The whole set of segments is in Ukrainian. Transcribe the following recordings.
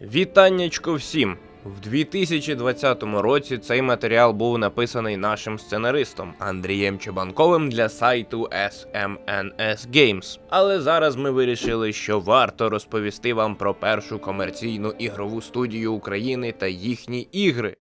Вітаннячко всім! В 2020 році цей матеріал був написаний нашим сценаристом Андрієм Чебанковим для сайту SMNS Games. Але зараз ми вирішили, що варто розповісти вам про першу комерційну ігрову студію України та їхні ігри.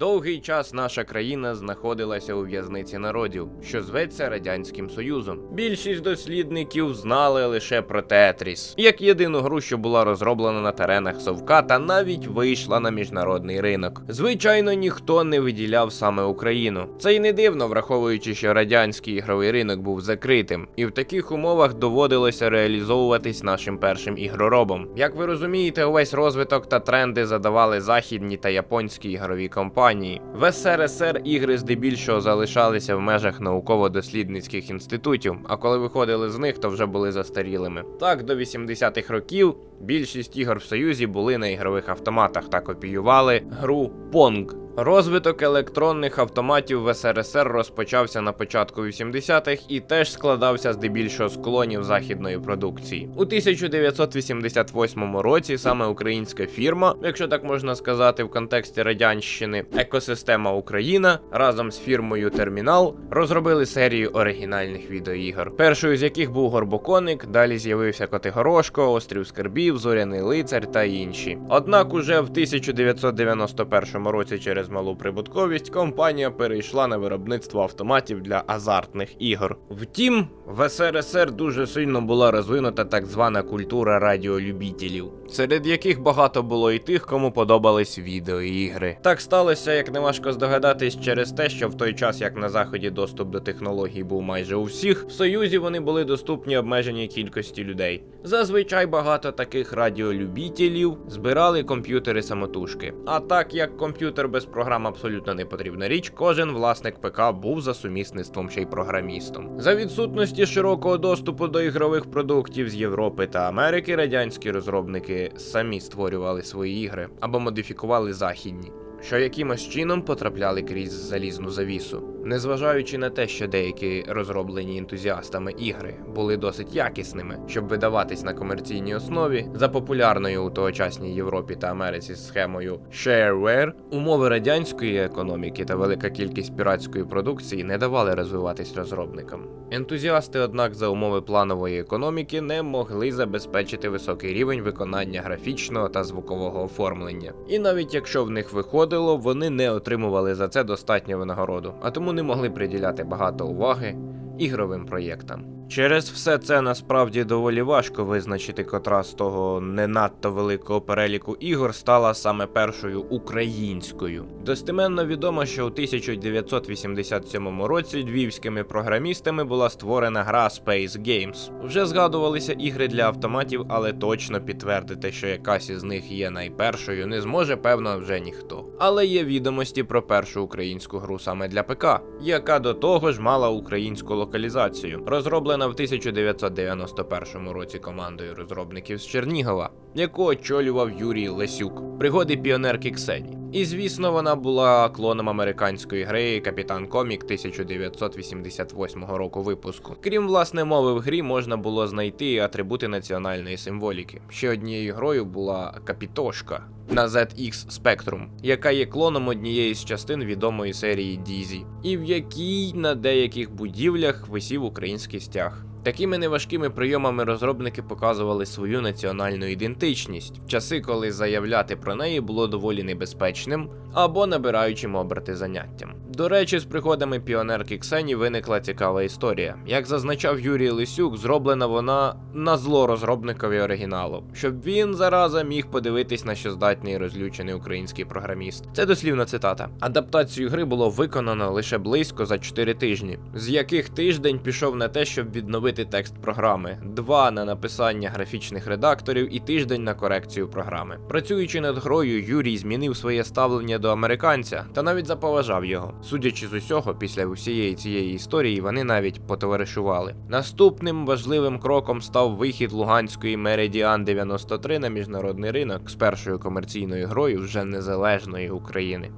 Довгий час наша країна знаходилася у в'язниці народів, що зветься Радянським Союзом. Більшість дослідників знали лише про Тетріс, як єдину гру, що була розроблена на теренах Совка та навіть вийшла на міжнародний ринок. Звичайно, ніхто не виділяв саме Україну. Це й не дивно, враховуючи, що радянський ігровий ринок був закритим, і в таких умовах доводилося реалізовуватись нашим першим ігроробом. Як ви розумієте, увесь розвиток та тренди задавали західні та японські ігрові компанії. В СРСР ігри здебільшого залишалися в межах науково-дослідницьких інститутів, а коли виходили з них, то вже були застарілими. Так, до 80-х років більшість ігор в Союзі були на ігрових автоматах та копіювали гру Pong. Розвиток електронних автоматів в СРСР розпочався на початку 80-х і теж складався здебільшого з клонів західної продукції. У 1988 році саме українська фірма, якщо так можна сказати, в контексті радянщини, екосистема Україна разом з фірмою Термінал розробили серію оригінальних відеоігор. Першою з яких був Горбоконик, далі з'явився Котигорошко, Острів Скарбів, Зоряний лицар та інші. Однак уже в 1991 році через малу прибутковість компанія перейшла на виробництво автоматів для азартних ігор. Втім, в СРСР дуже сильно була розвинута так звана культура радіолюбітелів, серед яких багато було і тих, кому подобались відеоігри. Так сталося, як неважко здогадатись, через те, що в той час, як на заході доступ до технологій був майже у всіх, в Союзі вони були доступні обмеженій кількості людей. Зазвичай багато таких радіолюбітелів збирали комп'ютери самотужки. А так як комп'ютер без програм абсолютно не потрібна річ, кожен власник ПК був за сумісництвом ще й програмістом. За відсутності широкого доступу до ігрових продуктів з Європи та Америки, радянські розробники самі створювали свої ігри або модифікували західні. Що якимось чином потрапляли крізь залізну завісу, незважаючи на те, що деякі розроблені ентузіастами ігри були досить якісними, щоб видаватись на комерційній основі, за популярною у тогочасній Європі та Америці схемою shareware, умови радянської економіки та велика кількість піратської продукції не давали розвиватись розробникам. Ентузіасти, однак, за умови планової економіки не могли забезпечити високий рівень виконання графічного та звукового оформлення. І навіть якщо в них виходило, вони не отримували за це достатньо винагороду, а тому не могли приділяти багато уваги ігровим проєктам. Через все це насправді доволі важко визначити, котра з того не надто великого переліку ігор стала саме першою українською. Достеменно відомо, що у 1987 році львівськими програмістами була створена гра Space Games. Вже згадувалися ігри для автоматів, але точно підтвердити, що якась із них є найпершою, не зможе певно вже ніхто. Але є відомості про першу українську гру саме для ПК, яка до того ж мала українську локалізацію, розроблена в 1991 році командою розробників з Чернігова, яку очолював Юрій Лесюк, пригоди піонерки Ксені. І звісно, вона була клоном американської гри Капітан Комік 1988 року випуску. Крім власне мови в грі, можна було знайти атрибути національної символіки. Ще однією грою була Капітошка на ZX Spectrum, яка є клоном однієї з частин відомої серії Дізі, і в якій на деяких будівлях висів український стяг. Такими неважкими прийомами розробники показували свою національну ідентичність в часи, коли заявляти про неї було доволі небезпечним або набираючим оберти заняттям. До речі, з приходами піонерки Ксені виникла цікава історія. Як зазначав Юрій Лисюк, зроблена вона на зло розробникові оригіналу, щоб він зараза міг подивитись на що здатний розлючений український програміст. Це дослівна цитата. Адаптацію гри було виконано лише близько за 4 тижні, з яких тиждень пішов на те, щоб відновити текст програми, два на написання графічних редакторів і тиждень на корекцію програми. Працюючи над грою, Юрій змінив своє ставлення до американця та навіть заповажав його. Судячи з усього, після усієї цієї історії вони навіть потоваришували. Наступним важливим кроком став вихід луганської Меридіан 93 на міжнародний ринок з першою комерційною грою вже незалежної України.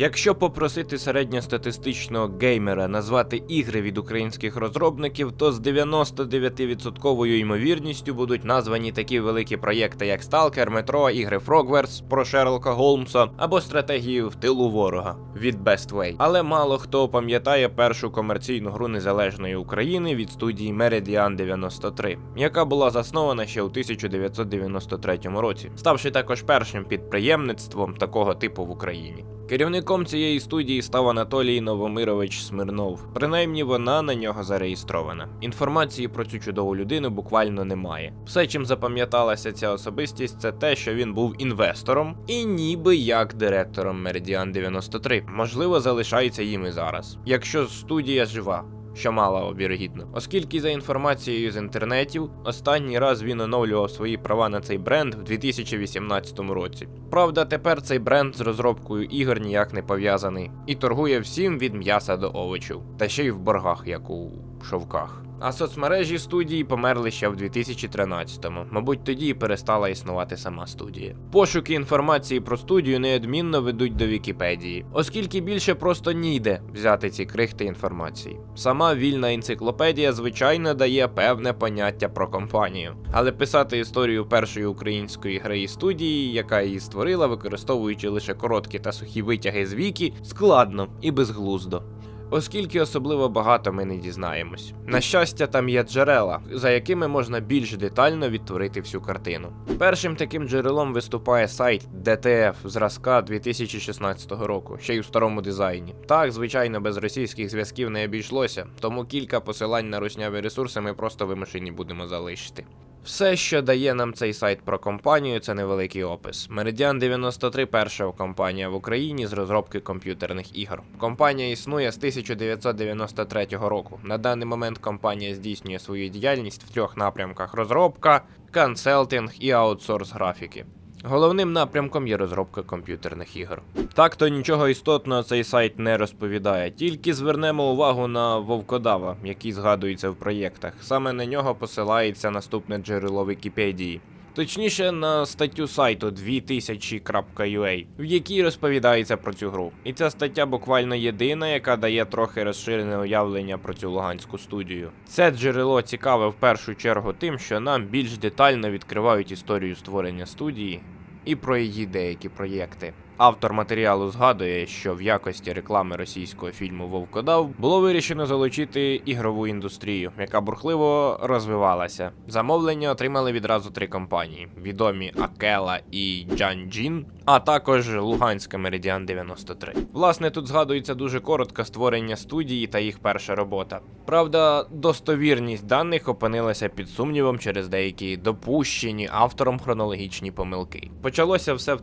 Якщо попросити середньостатистичного геймера назвати ігри від українських розробників, то з 99% ймовірністю будуть названі такі великі проєкти, як Stalker, Metro, ігри Frogwares про Шерлока Голмса або стратегії в тилу ворога від Way. Але мало хто пам'ятає першу комерційну гру незалежної України від студії Meridian 93, яка була заснована ще у 1993 році, ставши також першим підприємництвом такого типу в Україні. Керівником цієї студії став Анатолій Новомирович Смирнов. Принаймні вона на нього зареєстрована. Інформації про цю чудову людину буквально немає. Все, чим запам'яталася ця особистість, це те, що він був інвестором і ніби як директором Meridian 93. Можливо, залишається їм і зараз. Якщо студія жива. Що мало вірогідно, оскільки за інформацією з інтернетів, останній раз він оновлював свої права на цей бренд в 2018 році. Правда, тепер цей бренд з розробкою ігор ніяк не пов'язаний і торгує всім від м'яса до овочів, та ще й в боргах, як у шовках. А соцмережі студії померли ще в 2013-му. Мабуть, тоді і перестала існувати сама студія. Пошуки інформації про студію неодмінно ведуть до Вікіпедії, оскільки більше просто ніде взяти ці крихти інформації. Сама вільна енциклопедія, звичайно, дає певне поняття про компанію, але писати історію першої української гри і студії, яка її створила, використовуючи лише короткі та сухі витяги з віки, складно і безглуздо. Оскільки особливо багато ми не дізнаємось. На щастя, там є джерела, за якими можна більш детально відтворити всю картину. Першим таким джерелом виступає сайт DTF зразка 2016 року, ще й у старому дизайні. Так, звичайно, без російських зв'язків не обійшлося, тому кілька посилань на русняві ресурси ми просто вимушені будемо залишити. Все, що дає нам цей сайт про компанію, це невеликий опис. Meridian 93 перша компанія в Україні з розробки комп'ютерних ігор. Компанія існує з 1993 року. На даний момент компанія здійснює свою діяльність в трьох напрямках: розробка, консалтинг і аутсорс графіки. Головним напрямком є розробка комп'ютерних ігор. Так то нічого істотного цей сайт не розповідає, тільки звернемо увагу на Вовкодава, який згадується в проєктах. Саме на нього посилається наступне джерело Вікіпедії. Точніше, на статтю сайту 2000.ua, в якій розповідається про цю гру. І ця стаття буквально єдина, яка дає трохи розширене уявлення про цю луганську студію. Це джерело цікаве в першу чергу тим, що нам більш детально відкривають історію створення студії і про її деякі проєкти. Автор матеріалу згадує, що в якості реклами російського фільму Вовкодав було вирішено залучити ігрову індустрію, яка бурхливо розвивалася. Замовлення отримали відразу три компанії: відомі Акела і Джанджін, а також Луганська Меридіан 93. Власне, тут згадується дуже коротко створення студії та їх перша робота. Правда, достовірність даних опинилася під сумнівом через деякі допущені автором хронологічні помилки. Почалося все в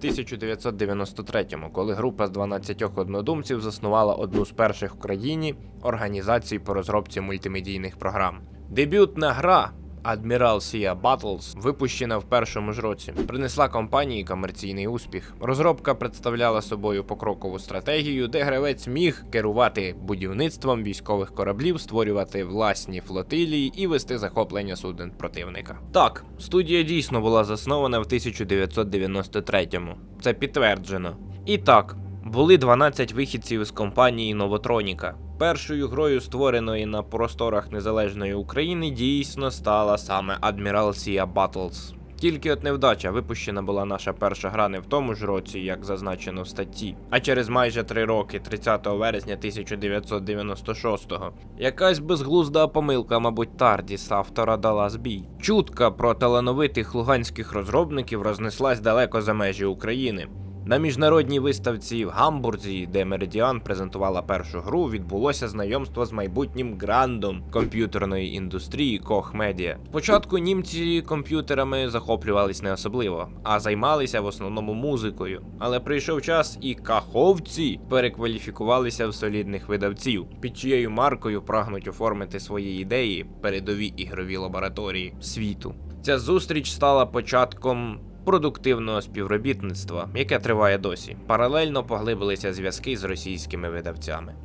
1993-му, коли група з 12 однодумців заснувала одну з перших в країні організацій по розробці мультимедійних програм. Дебютна гра. Admiral Sea Battles, випущена в першому ж році, принесла компанії комерційний успіх. Розробка представляла собою покрокову стратегію, де гравець міг керувати будівництвом військових кораблів, створювати власні флотилії і вести захоплення суден противника. Так, студія дійсно була заснована в 1993-му. Це підтверджено. І так, були 12 вихідців із компанії Новотроніка. Першою грою, створеної на просторах незалежної України, дійсно стала саме Admiral Sea Battles. Тільки от невдача випущена була наша перша гра не в тому ж році, як зазначено в статті, а через майже три роки, 30 вересня 1996-го. Якась безглузда помилка, мабуть, Тардіс автора дала збій. Чутка про талановитих луганських розробників рознеслась далеко за межі України. На міжнародній виставці в Гамбурзі, де Меридіан презентувала першу гру, відбулося знайомство з майбутнім грандом комп'ютерної індустрії Koch Media. Спочатку німці комп'ютерами захоплювались не особливо, а займалися в основному музикою. Але прийшов час, і каховці перекваліфікувалися в солідних видавців, під чиєю маркою прагнуть оформити свої ідеї передові ігрові лабораторії світу. Ця зустріч стала початком продуктивного співробітництва, яке триває досі. Паралельно поглибилися зв'язки з російськими видавцями.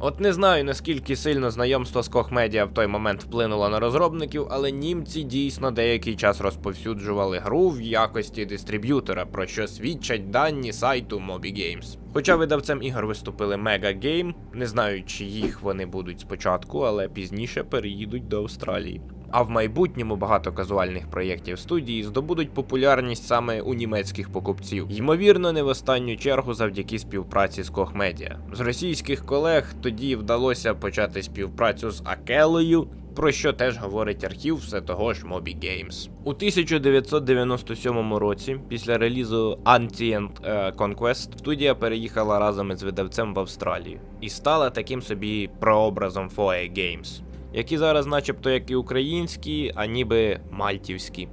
От не знаю наскільки сильно знайомство з Media в той момент вплинуло на розробників, але німці дійсно деякий час розповсюджували гру в якості дистриб'ютора, про що свідчать дані сайту Moby Games. Хоча видавцем ігор виступили Mega Game, не знаю, чи їх вони будуть спочатку, але пізніше переїдуть до Австралії. А в майбутньому багато казуальних проєктів студії здобудуть популярність саме у німецьких покупців. Ймовірно, не в останню чергу завдяки співпраці з Media. З російських колег тоді вдалося почати співпрацю з Акелою. Про що теж говорить архів все того ж Moby Games. У 1997 році, після релізу Ancient е, Conquest, студія переїхала разом із видавцем в Австралію і стала таким собі прообразом FOE Games які зараз, начебто, як і українські, а ніби мальтівські.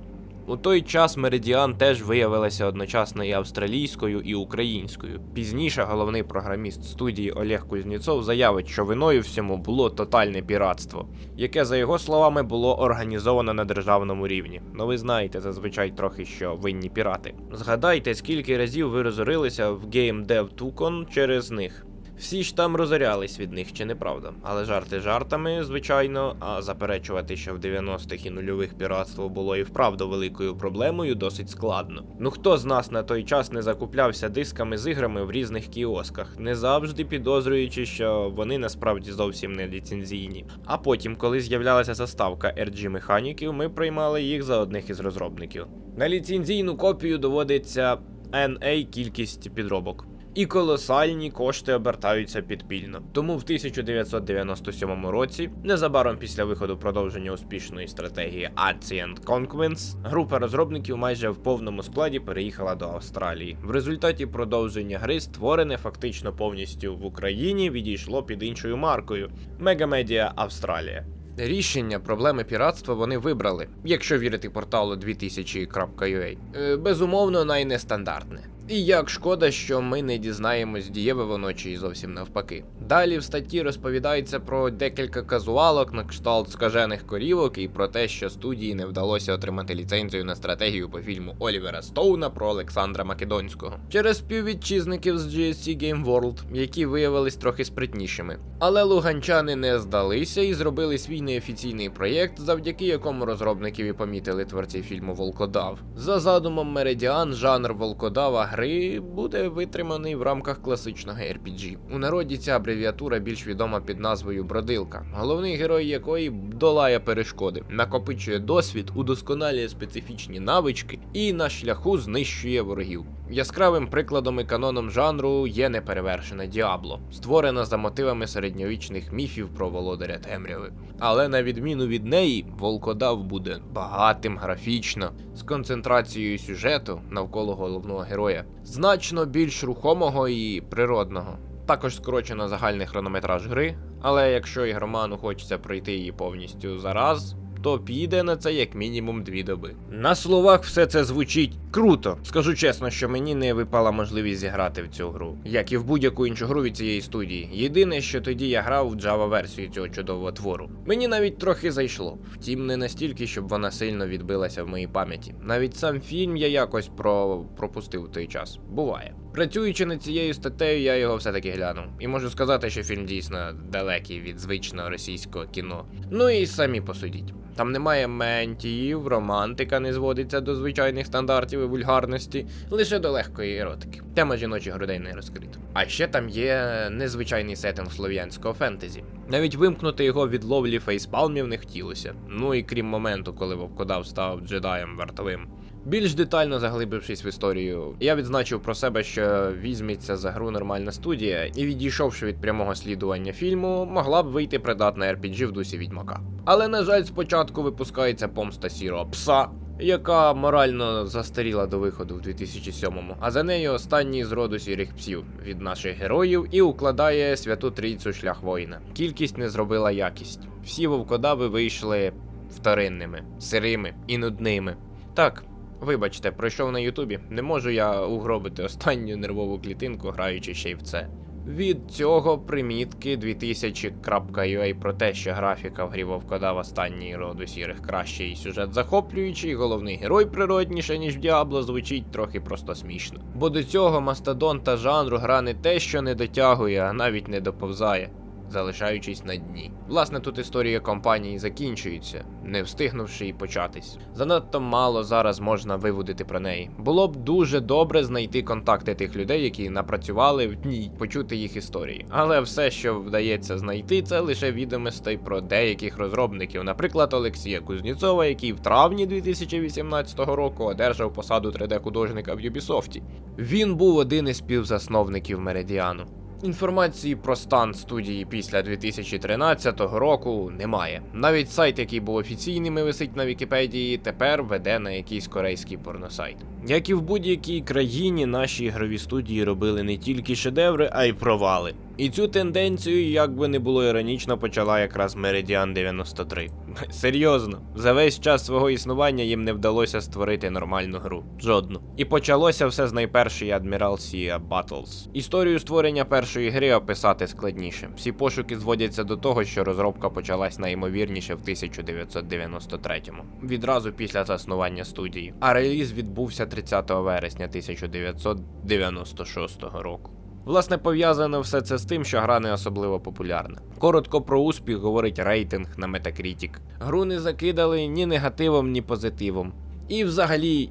У той час Меридіан теж виявилася одночасно і австралійською, і українською. Пізніше головний програміст студії Олег Кузнєцов заявить, що виною всьому було тотальне піратство, яке, за його словами, було організовано на державному рівні. Ну ви знаєте зазвичай трохи, що винні пірати. Згадайте, скільки разів ви розорилися в Game Dev Tukon через них. Всі ж там розорялись від них, чи неправда? Але жарти жартами, звичайно, а заперечувати, що в 90-х і нульових піратство було і вправду великою проблемою, досить складно. Ну хто з нас на той час не закуплявся дисками з іграми в різних кіосках, не завжди підозрюючи, що вони насправді зовсім не ліцензійні. А потім, коли з'являлася заставка RG механіків, ми приймали їх за одних із розробників. На ліцензійну копію доводиться NA кількість підробок і колосальні кошти обертаються підпільно. Тому в 1997 році, незабаром після виходу продовження успішної стратегії Ancient Conquest, група розробників майже в повному складі переїхала до Австралії. В результаті продовження гри створене фактично повністю в Україні відійшло під іншою маркою Megamedia Австралія. Рішення проблеми піратства вони вибрали, якщо вірити порталу 2000.ua. Е, Безумовно, найнестандартне. І як шкода, що ми не дізнаємось, дієве воно чи зовсім навпаки. Далі в статті розповідається про декілька казуалок на кшталт скажених корівок і про те, що студії не вдалося отримати ліцензію на стратегію по фільму Олівера Стоуна про Олександра Македонського через співвітчизників з GSC Game World, які виявились трохи спритнішими. Але луганчани не здалися і зробили свій неофіційний проєкт, завдяки якому розробників і помітили творці фільму Волкодав. За задумом Меридіан, жанр Волкодава гри буде витриманий в рамках класичного RPG. У народі ця абревіатура більш відома під назвою Бродилка, головний герой якої долає перешкоди, накопичує досвід, удосконалює специфічні навички і на шляху знищує ворогів. Яскравим прикладом і каноном жанру є неперевершене Діабло, створена за мотивами середньовічних міфів про володаря темряви. Але на відміну від неї, волкодав буде багатим графічно, з концентрацією сюжету навколо головного героя, значно більш рухомого і природного. Також скорочено загальний хронометраж гри, але якщо ігроману хочеться пройти її повністю за раз, то піде на це як мінімум дві доби. На словах все це звучить круто. Скажу чесно, що мені не випала можливість зіграти в цю гру, як і в будь-яку іншу гру від цієї студії. Єдине, що тоді я грав в Java версію цього чудового твору. Мені навіть трохи зайшло, втім, не настільки, щоб вона сильно відбилася в моїй пам'яті. Навіть сам фільм я якось про... пропустив той час. Буває. Працюючи над цією статтею, я його все-таки глянув. І можу сказати, що фільм дійсно далекий від звичного російського кіно. Ну і самі посудіть. Там немає ментіїв, романтика не зводиться до звичайних стандартів і вульгарності, лише до легкої еротики. Тема жіночих грудей не розкрита. А ще там є незвичайний сеттинг слов'янського фентезі. Навіть вимкнути його від ловлі фейспалмів не хотілося. Ну і крім моменту, коли Вовкодав став джедаєм вартовим. Більш детально заглибившись в історію, я відзначив про себе, що візьметься за гру нормальна студія, і відійшовши від прямого слідування фільму, могла б вийти придатна RPG в дусі відьмака. Але на жаль, спочатку випускається помста сірого пса. Яка морально застаріла до виходу в 2007-му, а за нею останній з роду сірих псів від наших героїв і укладає святу трійцю шлях воїна. Кількість не зробила якість. Всі вовкодави вийшли вторинними, сирими і нудними. Так, Вибачте, пройшов на Ютубі. Не можу я угробити останню нервову клітинку, граючи ще й в це. Від цього примітки 2000.ua про те, що графіка в грі Вовкодав останній роду сірих краще і сюжет захоплюючий, головний герой природніше, ніж в Діабло, звучить трохи просто смішно. Бо до цього мастодонта жанру гра не те, що не дотягує, а навіть не доповзає. Залишаючись на дні. Власне, тут історія компанії закінчується, не встигнувши і початись. Занадто мало зараз можна виводити про неї. Було б дуже добре знайти контакти тих людей, які напрацювали в ній, почути їх історії. Але все, що вдається знайти, це лише відомостей про деяких розробників, наприклад, Олексія Кузніцова, який в травні 2018 року одержав посаду 3D-художника в Юбісофті. Він був один із співзасновників Меридіану. Інформації про стан студії після 2013 року немає. Навіть сайт, який був офіційним і висить на Вікіпедії, тепер веде на якийсь корейський порносайт. Як і в будь-якій країні, наші ігрові студії робили не тільки шедеври, а й провали. І цю тенденцію, як би не було іронічно, почала якраз Meridian 93. Серйозно, за весь час свого існування їм не вдалося створити нормальну гру. Жодну. І почалося все з найпершої Admiralty Battles. Історію створення першої гри описати складніше. Всі пошуки зводяться до того, що розробка почалась найімовірніше в 1993-му, відразу після заснування студії. А реліз відбувся 30 вересня 1996 року. Власне, пов'язано все це з тим, що гра не особливо популярна. Коротко про успіх говорить рейтинг на Metacritic. Гру не закидали ні негативом, ні позитивом. І взагалі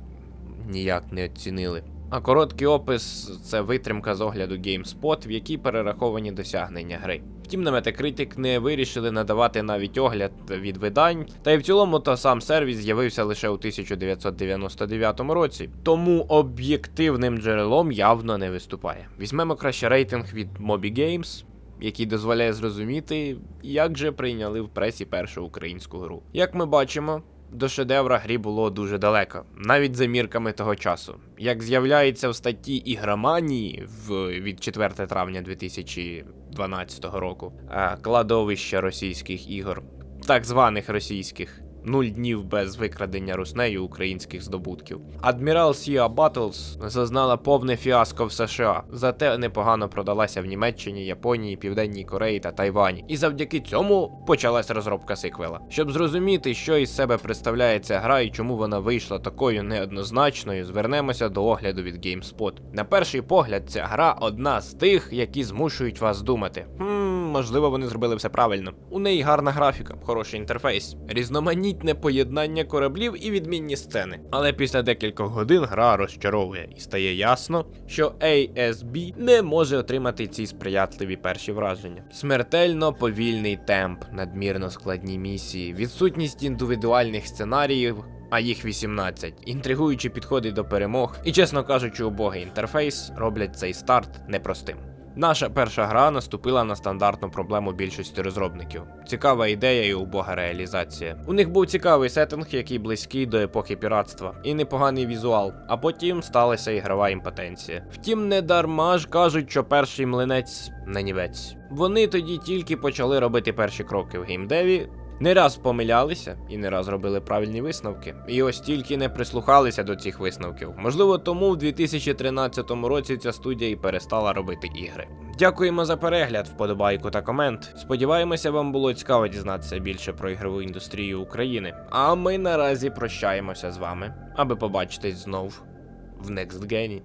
ніяк не оцінили. А короткий опис це витримка з огляду GameSpot, в якій перераховані досягнення гри. Втім, на Metacritic не вирішили надавати навіть огляд від видань, та й в цілому то сам сервіс з'явився лише у 1999 році, тому об'єктивним джерелом явно не виступає. Візьмемо краще рейтинг від Moby Games, який дозволяє зрозуміти, як же прийняли в пресі першу українську гру. Як ми бачимо, до шедевра грі було дуже далеко, навіть за мірками того часу. Як з'являється в статті ігроманії в, від 4 травня 2012 року, е, кладовище російських ігор, так званих російських. Нуль днів без викрадення руснею українських здобутків. Адмірал Sea Battles зазнала повне фіаско в США, зате непогано продалася в Німеччині, Японії, Південній Кореї та Тайвані. І завдяки цьому почалась розробка сиквела. Щоб зрозуміти, що із себе представляє ця гра і чому вона вийшла такою неоднозначною, звернемося до огляду від GameSpot. На перший погляд, ця гра одна з тих, які змушують вас думати. Хм, можливо, вони зробили все правильно. У неї гарна графіка, хороший інтерфейс, різноманітне поєднання кораблів і відмінні сцени. Але після декількох годин гра розчаровує і стає ясно, що ASB не може отримати ці сприятливі перші враження. Смертельно повільний темп, надмірно складні місії, відсутність індивідуальних сценаріїв. А їх 18, інтригуючі підходи до перемог, і, чесно кажучи, убогий інтерфейс роблять цей старт непростим. Наша перша гра наступила на стандартну проблему більшості розробників. Цікава ідея і убога реалізація. У них був цікавий сеттинг, який близький до епохи піратства, і непоганий візуал, а потім сталася ігрова імпотенція. Втім, не дарма ж кажуть, що перший млинець нанівець. Вони тоді тільки почали робити перші кроки в геймдеві. Не раз помилялися і не раз робили правильні висновки. І ось тільки не прислухалися до цих висновків. Можливо, тому в 2013 році ця студія і перестала робити ігри. Дякуємо за перегляд, вподобайку та комент. Сподіваємося, вам було цікаво дізнатися більше про ігрову індустрію України. А ми наразі прощаємося з вами, аби побачитись знов в Next Gen.